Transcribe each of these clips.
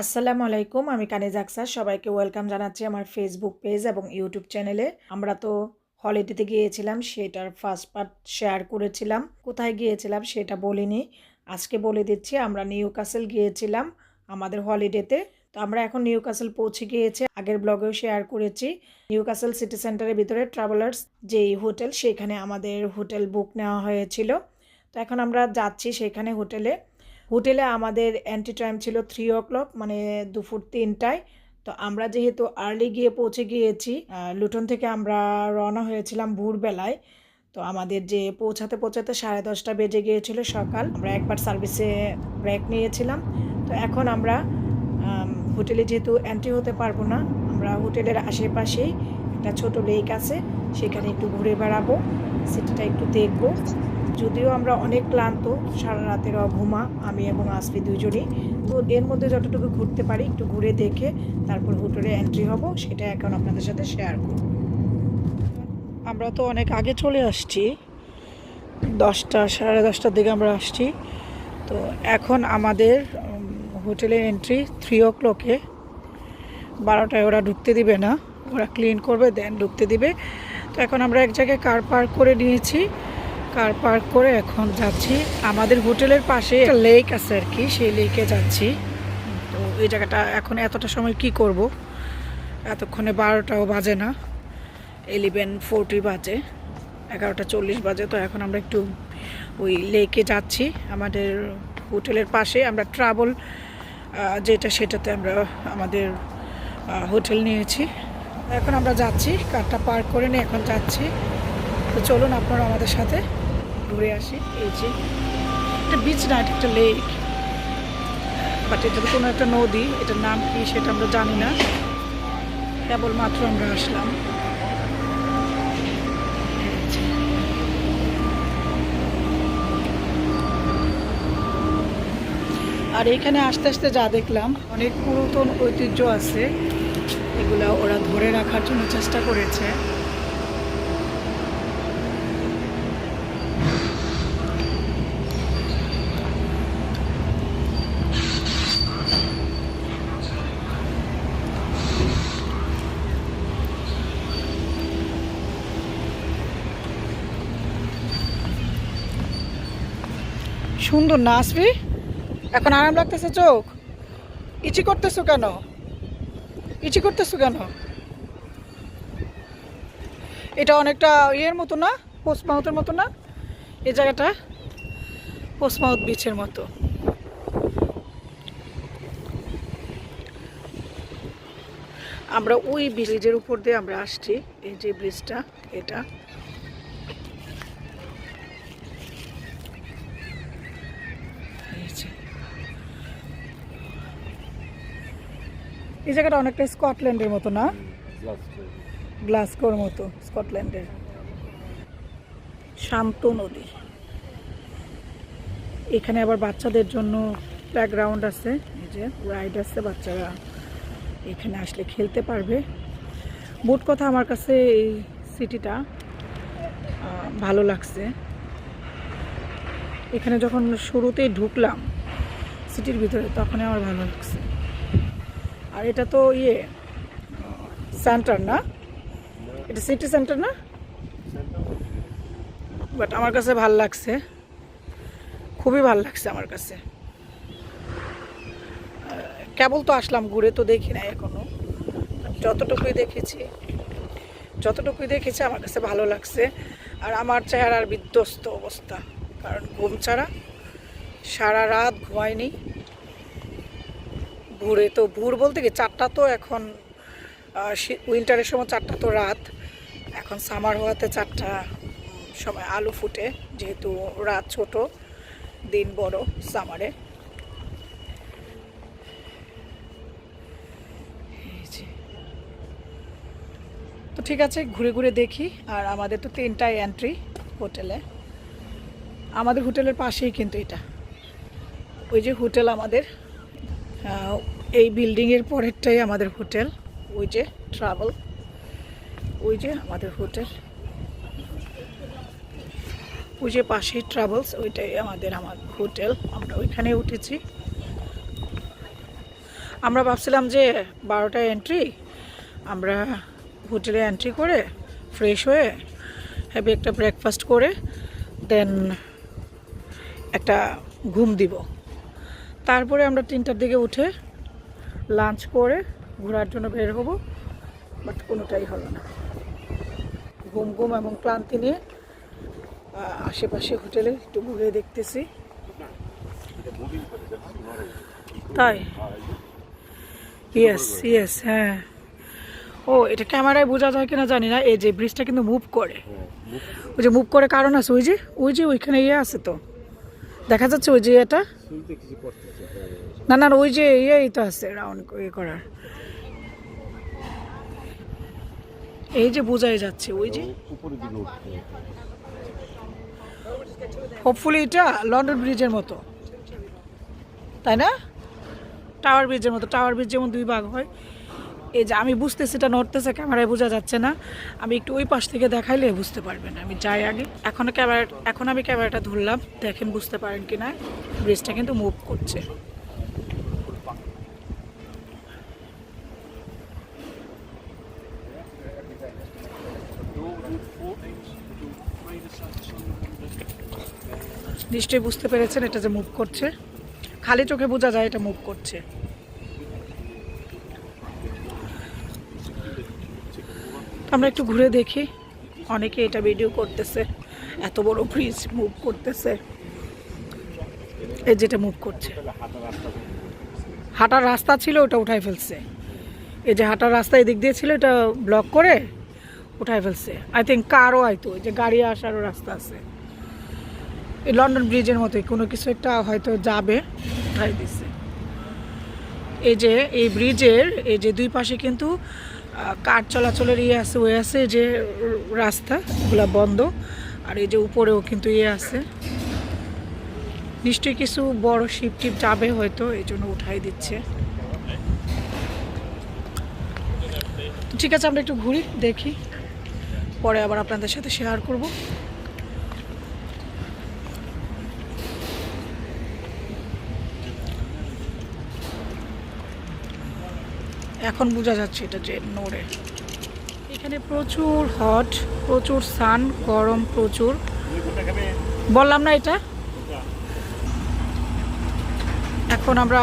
আসসালামু আলাইকুম, আমি কানিজ আকসার। সবাইকে ওয়েলকাম জানাচ্ছি আমার ফেসবুক পেজ এবং ইউটিউব চ্যানেলে আমরা তো হলিডেতে গিয়েছিলাম, সেটার ফার্স্ট পার্ট শেয়ার করেছিলাম। কোথায় গিয়েছিলাম সেটা বলিনি। আজকে বলে দিচ্ছি, আমরা নিউ কাসেল গিয়েছিলাম আমাদের হলিডেতে তো। আমরা এখন নিউ কাসেল পৌঁছে গিয়েছি। আগের ব্লগেও শেয়ার করেছি। নিউ কাসেল সিটি সেন্টারের ভিতরে ট্রাভেলার্স যেই হোটেল সেখানে আমাদের হোটেল বুক নেওয়া হয়েছিল। তো এখন আমরা যাচ্ছি সেখানে হোটেলে হোটেলে আমাদের এন্ট্রি টাইম ছিল থ্রি ও ক্লক মানে দুপুর তিনটায়। তো আমরা যেহেতু আর্লি গিয়ে পৌঁছে গিয়েছি লুটন থেকে আমরা রওনা হয়েছিলাম ভোরবেলায়। তো আমাদের যে পৌঁছাতে পৌঁছাতে সাড়ে দশটা বেজে গিয়েছিল সকাল। আমরা একবার সার্ভিসে ব্রেক নিয়েছিলাম। তো এখন আমরা হোটেলে যেহেতু এন্ট্রি হতে পারব না, আমরা হোটেলের আশেপাশেই একটা ছোট লেক আছে, সেখানে একটু ঘুরে বেড়াবো সিটিটা একটু দেখব। যদিও আমরা অনেক ক্লান্ত, সারা রাতের অঘুমা, আমি এবং আসফি দুজনই। তো এর মধ্যে যতটুকু ঘুরতে পারি, একটু ঘুরে দেখে তারপর হোটেলে এন্ট্রি হব, সেটা এখন আপনাদের সাথে শেয়ার করব। আমরা তো অনেক আগে চলে আসছি, দশটা, সাড়ে দশটার দিকে আমরা আসছি। তো এখন আমাদের হোটেলে এন্ট্রি থ্রি ও ক্লকে বারোটায় ওরা ঢুকতে দিবে না, ওরা ক্লিন করবে দেন ঢুকতে দিবে। তো এখন আমরা এক জায়গায় কার পার্ক করে নিয়েছি। কার পার্ক করে এখন যাচ্ছি। আমাদের হোটেলের পাশে একটা লেক আছে আর কি, সেই লেকে যাচ্ছি। তো এই জায়গাটা এখন এতটা সময় কি করব? এতক্ষণে বারোটাও বাজে না। এলিভেন ফোরটি বাজে, এগারোটা চল্লিশ বাজে। তো এখন আমরা একটু ওই লেকে যাচ্ছি। আমাদের হোটেলের পাশে আমরা ট্রাভেল যেটা সেটাতে আমরা আমাদের হোটেল নিয়েছি। এখন আমরা যাচ্ছি কারটা পার্ক করে নিয়ে এখন যাচ্ছি। তো চলুন আপনারা আমাদের সাথে ঘুরে আসি, এই যে একটা বিচ না একটা লেক বাট এটা তো কোনো একটা নদী, এটার নাম কি সেটা আমরা জানি না। কেবলমাত্র আমরা আসলাম। আর এখানে আস্তে আস্তে যা দেখলাম, অনেক পুরাতন ঐতিহ্য আছে। এগুলা ওরা ধরে রাখার জন্য চেষ্টা করেছে। সুন্দর না আসবি? এখন আরাম লাগতেছে চোখ। ইচি করতেছো কেন? ইচি করতেছো কেন? এটা অনেকটা ইয়ের মতো না? পোস্ট মাউথের মতো না? এই জায়গাটা পোস্ট মাউথ বিচের মতো। আমরা ওই ব্রিজের উপর দিয়ে আমরা আসছি। এই যে ব্রিজটা, এটা এই যে। এই জায়গাটা অনেকটা স্কটল্যান্ডের মতো না? গ্লাসকোর মতো স্কটল্যান্ডের। শান্ত নদী। এখানে আবার বাচ্চাদের জন্য প্লেগ্রাউন্ড আছে এই যে রাইড আছে বাচ্চারা। এখানে আসলে খেলতে পারবে। মোট কথা আমার কাছে এই সিটিটা ভালো লাগছে। এখানে যখন শুরুতেই ঢুকলাম সিটির ভিতরে তখনই আমার ভালো লাগছে। আর এটা তো ইয়ে সেন্টার না? এটা সিটি সেন্টার না? বাট আমার কাছে ভালো লাগছে। খুবই ভালো লাগছে আমার কাছে। কেবল তো আসলাম, ঘুরে তো দেখি নাই এখনও। যতটুকুই দেখেছি যতটুকুই দেখেছি আমার কাছে ভালো লাগছে। আর আমার চেহারার বিধ্বস্ত অবস্থা। কারণ ঘুম ছাড়া সারা রাত ঘুমায়নি ভোরে তো, ভোর বলতে কি, চারটা তো এখন উইন্টারের সময় চারটা তো রাত। এখন সামার হওয়াতে চারটা সময় আলু ফুটে, যেহেতু রাত ছোট, দিন বড় সামারে তো ঠিক আছে, ঘুরে ঘুরে দেখি, আর আমাদের তো তিনটাই এন্ট্রি হোটেলে আমাদের হোটেলের পাশেই কিন্তু এটা। ওই যে হোটেল আমাদের এই বিল্ডিংয়ের পরেরটাই আমাদের হোটেল ওই যে ট্রাভেল ওই যে আমাদের হোটেল ওই যে পাশেই ট্রাভেলস ওইটাই আমাদের আমার হোটেল আমরা ওইখানে উঠেছি। আমরা ভাবছিলাম যে বারোটায় এন্ট্রি আমরা হোটেলে এন্ট্রি করে ফ্রেশ হয়ে হ্যাভি একটা ব্রেকফাস্ট করে দেন একটা ঘুম দিব। তারপরে আমরা তিনটার দিকে উঠে লাঞ্চ করে ঘোরার জন্য বের হব, বাট কোনোটাই হলো না। ঘুম ঘুম এবং ক্লান্তি নিয়ে আশেপাশে হোটেলে একটু ঘুরে দেখতেছি। তাই? ইয়েস ইয়েস হ্যাঁ। ও, এটা ক্যামেরায় বোঝা যায় কিনা জানি না, এই যে ব্রিজটা কিন্তু মুভ করে। ওই যে মুভ করে কারণ আছে, ওই যে ওই যে ওইখানে ইয়ে আছে তো। দেখা যাচ্ছে ওই যে এটা? না না ওই যে ইয়েই তো আছে রাউন্ড ইয়ে করার। এই যে বোঝাই যাচ্ছে, ওই যে। হোপফুলি এটা লন্ডন ব্রিজের মতো। তাই না? টাওয়ার ব্রিজের মতো। টাওয়ার ব্রিজ যেমন দুই ভাগ হয়। এই যে আমি বুঝতেছি এটা নড়তেছে ক্যামেরায় বোঝা যাচ্ছে না। আমি একটু ওই পাশ থেকে দেখাইলে বুঝতে পারবেন। আমি যাই আগে। এখনও ক্যামেরা এখন আমি ক্যামেরাটা ধরলাম। দেখেন, বুঝতে পারেন কি না ব্রিজটা কিন্তু মুভ করছে। নিশ্চয়ই বুঝতে পেরেছেন, এটা যে মুভ করছে। খালি চোখে বোঝা যায় এটা মুভ করছে। আমরা একটু ঘুরে দেখি, অনেকে এটা ভিডিও করতেছে, এত বড় ব্রিজ মুভ করতেছে। এই যেটা মুভ করছে। হাঁটার রাস্তা ছিল, ওটা উঠাই ফেলছে। এই যে হাঁটার রাস্তা এদিক দিয়ে ছিল, এটা ব্লক করে উঠাই ফেলছে। আই থিঙ্ক কারও ওই যে গাড়ি আসারও রাস্তা আছে। লন্ডন ব্রিজের মতোই, কোনো কিছু একটা হয়তো যাবে, উঠাই দিচ্ছে এই যে, এই ব্রিজের, এই যে দুই পাশে কিন্তু কার চলাচলের ইয়ে আছে ওয়ে আছে যে রাস্তা এগুলা বন্ধ, আর এই যে উপরেও কিন্তু ইয়ে আছে। নিশ্চয়ই কিছু বড় শিপ টিপ যাবে হয়তো, এই জন্য উঠাই দিচ্ছে। ঠিক আছে, আমরা একটু ঘুরি, দেখি। পরে আবার আপনাদের সাথে শেয়ার করব। এখন বোঝা যাচ্ছে এটা যে নোড়ে। এখানে প্রচুর হট প্রচুর সান গরম প্রচুর। বললাম না এটা? এখন আমরা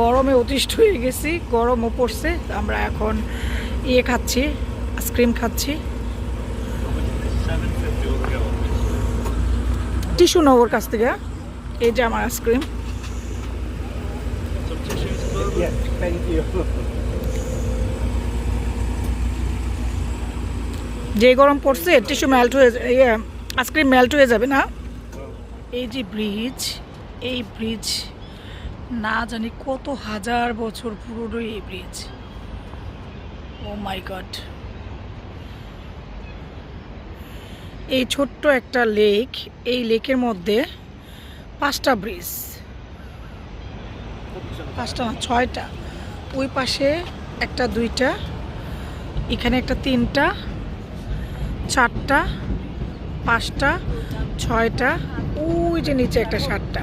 গরমে অতিষ্ঠ হয়ে গেছি, গরমও পড়ছে, আমরা এখন ইয়ে খাচ্ছি আইসক্রিম খাচ্ছি। টিস্যু নগর কাছ থেকে, এই যে আমার আইসক্রিম যে গরম পড়ছে টিস্যু মেল্ট হয়ে ইয়ে আইসক্রিম মেল্ট হয়ে যাবে না? এই যে ব্রিজ এই ব্রিজ না জানি কত হাজার বছর পুরনো এই ব্রিজ ও মাই গড এই ছোট্ট একটা লেক এই লেকের মধ্যে পাঁচটা ব্রিজ পাঁচটা না, ছয়টা। ওই পাশে একটা, দুইটা, এখানে একটা, তিনটা। চারটা পাঁচটা ছয়টা ওই যে নিচে একটা সাতটা।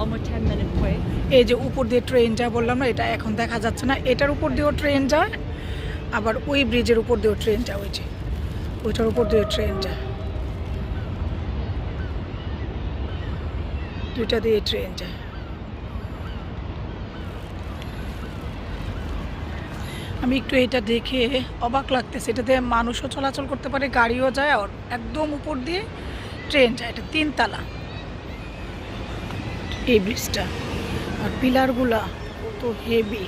Almost 10 এই যে উপর দিয়ে ট্রেন যা বললাম না এটা এখন দেখা যাচ্ছে না। এটার উপর দিয়েও ট্রেন যায় আবার ওই ব্রিজের উপর দিয়েও ট্রেন যায় ওই যে। ওইটার উপর দিয়েও ট্রেন যায়। দুইটা দিয়ে ট্রেন যায়। আমি একটু এটা দেখে অবাক লাগতেছে। এটাতে মানুষও চলাচল করতে পারে, গাড়িও যায়, আর একদম উপর দিয়ে ট্রেন যায়। এটা তিনতলা। এই ব্রিজটা। আর পিলারগুলা কত হেভি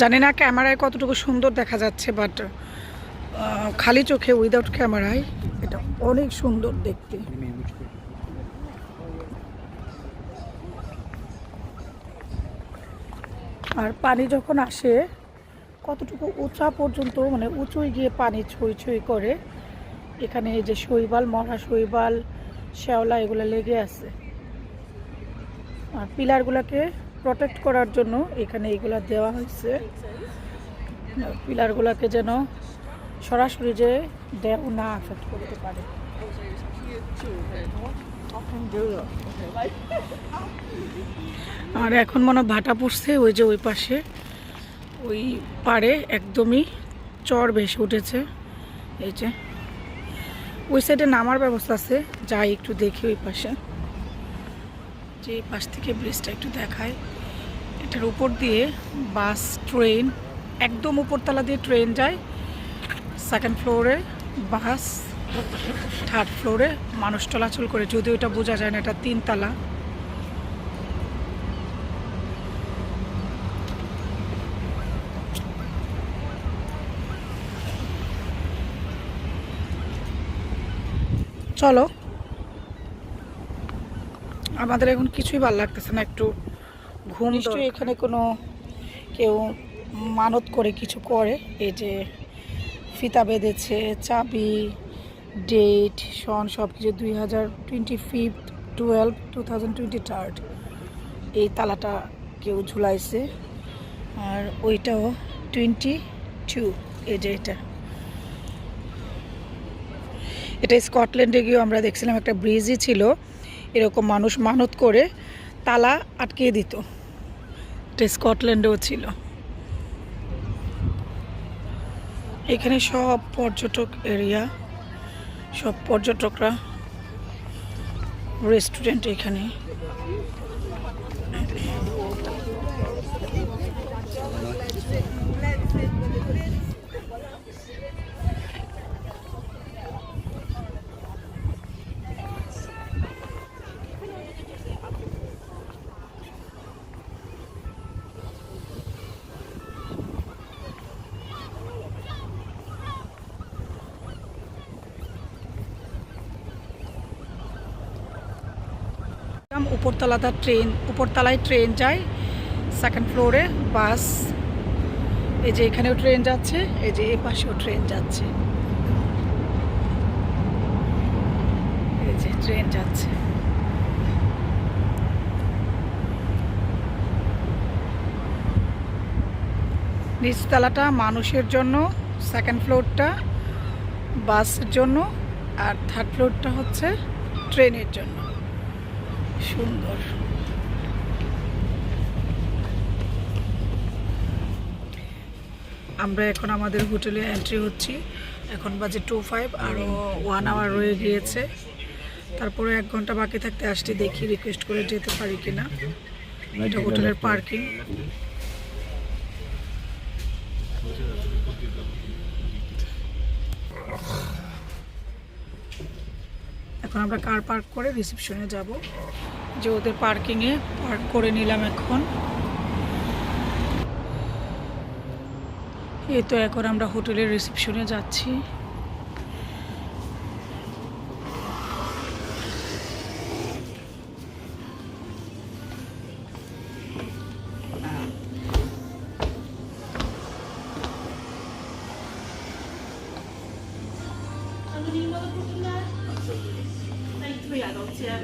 জানি না ক্যামেরায় কতটুকু সুন্দর দেখা যাচ্ছে, বাট খালি চোখে উইদাউট ক্যামেরায় এটা অনেক সুন্দর দেখতে। আর পানি যখন আসে, কতটুকু উঁচা পর্যন্ত মানে উঁচুই গিয়ে পানি ছুঁই ছুঁই করে, এখানে এই যে শৈবাল, মরা শৈবাল, শ্যাওলা, এগুলো লেগে আছে। আর পিলারগুলোকে প্রোটেক্ট করার জন্য এখানে এগুলা দেওয়া হয়েছে। পিলারগুলোকে যেন সরাসরি যে দেহ না আফেক্ট করতে পারে। আর এখন মনে ভাটা পড়ছে ওই যে ওই পাশে। ওই পাড়ে একদমই চর ভেসে উঠেছে। এই যে। ওই সাইডে নামার ব্যবস্থা আছে, যাই একটু দেখি ওই পাশে। যে পাশ থেকে ব্রিজটা একটু দেখায় এটার উপর দিয়ে বাস ট্রেন একদম উপরতলা দিয়ে ট্রেন যায়। সেকেন্ড ফ্লোরে বাস থার্ড ফ্লোরে মানুষ চলাচল করে যদিও এটা বোঝা যায় না এটা তিনতলা। চলো। আমাদের এখন কিছুই ভালো লাগতেছে না একটু ঘুম নিশ্চয়ই এখানে কোনো কেউ মানত করে কিছু করে এই যে ফিতা বেঁধেছে চাবি ডেট সন সব কিছু দুই হাজার twenty fifth twelve two thousand twenty third এই তালাটা কেউ ঝুলাইছে। আর ওইটাও টোয়েন্টি টু এই যে এটা। এটা স্কটল্যান্ডে গিয়েও আমরা দেখছিলাম একটা ব্রিজই ছিল। এরকম মানুষ মানত করে তালা আটকিয়ে দিত। এটা স্কটল্যান্ডেও ছিল। এখানে সব পর্যটক এরিয়া। সব পর্যটকরা রেস্টুরেন্ট এখানে। উপরতলাটা ট্রেন, উপরতলায় ট্রেন যায় সেকেন্ড ফ্লোরে বাস এই যে এখানেও ট্রেন যাচ্ছে, এই যে এ পাশেও ট্রেন যাচ্ছে। এই যে ট্রেন যাচ্ছে। নিচতলাটা মানুষের জন্য সেকেন্ড ফ্লোরটা বাসের জন্য, আর থার্ড ফ্লোরটা হচ্ছে ট্রেনের জন্য। সুন্দর। আমরা এখন আমাদের হোটেলে এন্ট্রি হচ্ছি। এখন বাজে টু ফাইভ আরও ওয়ান আওয়ার রয়ে গিয়েছে। তারপরে এক ঘণ্টা বাকি থাকতে আসতে দেখি রিকোয়েস্ট করে যেতে পারি কিনা। এটা হোটেলের পার্কিং এখন আমরা কার পার্ক করে রিসেপশনে যাব। যে ওদের পার্কিংয়ে পার্ক করে নিলাম এখন। এই তো এখন আমরা হোটেলের রিসেপশনে যাচ্ছি। Three adults, yeah.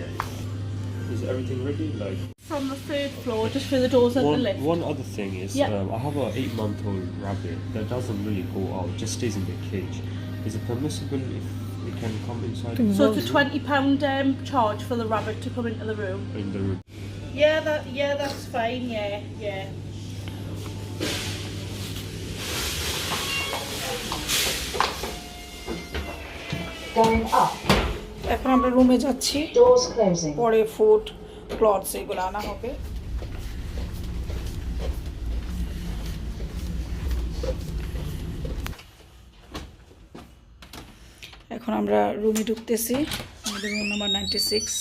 Is everything ready? Like From the third floor, just through the doors at the one, lift. one other thing is, Yeah. um, I have an eight-month-old rabbit that doesn't really go out, just stays in the cage. Is it permissible if it can come inside So it's a twenty pound um, charge for the rabbit to come into the room. in the room? Yeah, that yeah, that's fine. Yeah, yeah. Going up, এখন আমরা রুমে যাচ্ছি। পরে food clothes এগুলো আনা হবে। এখন আমরা রুমে ঢুকতেছি। আমাদের রুম নাম্বার নাইনটি সিক্স